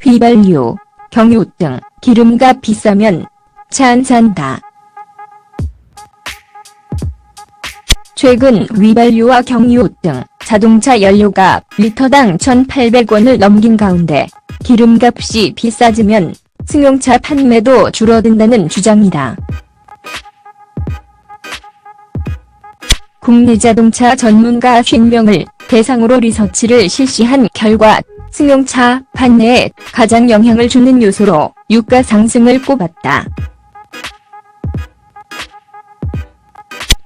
휘발유, 경유 등 기름값 비싸면 차 안 산다. 최근 휘발유와 경유 등 자동차 연료가 리터당 1,800원을 넘긴 가운데 기름값이 비싸지면 승용차 판매도 줄어든다는 주장이다. 국내 자동차 전문가 50명을 대상으로 리서치를 실시한 결과 승용차 판매에 가장 영향을 주는 요소로 유가 상승을 꼽았다.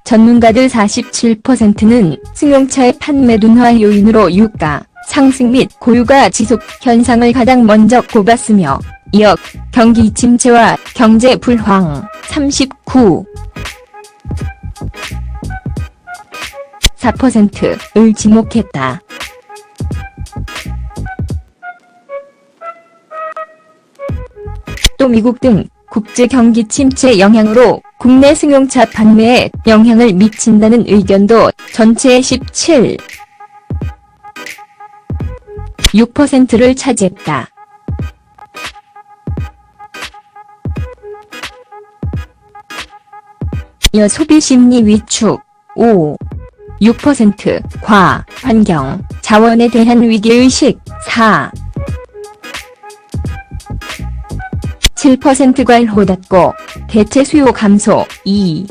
전문가들 47%는 승용차의 판매 둔화 요인으로 유가 상승 및 고유가 지속 현상을 가장 먼저 꼽았으며 이어 경기 침체와 경제 불황 39 4%을 지목했다. 또 미국 등 국제 경기 침체 영향으로 국내 승용차 판매에 영향을 미친다는 의견도 전체의 17. 6%를 차지했다. 이어 소비 심리 위축 5. 6% 과, 환경, 자원에 대한 위기의식 4. 7%가 호닫고 대체 수요 감소 2.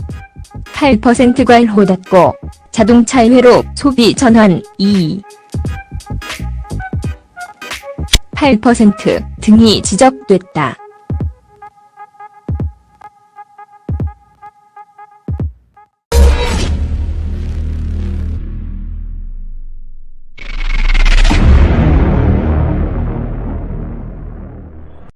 8%가 호닫고 자동차 회로 소비 전환 2. 8% 등이 지적됐다.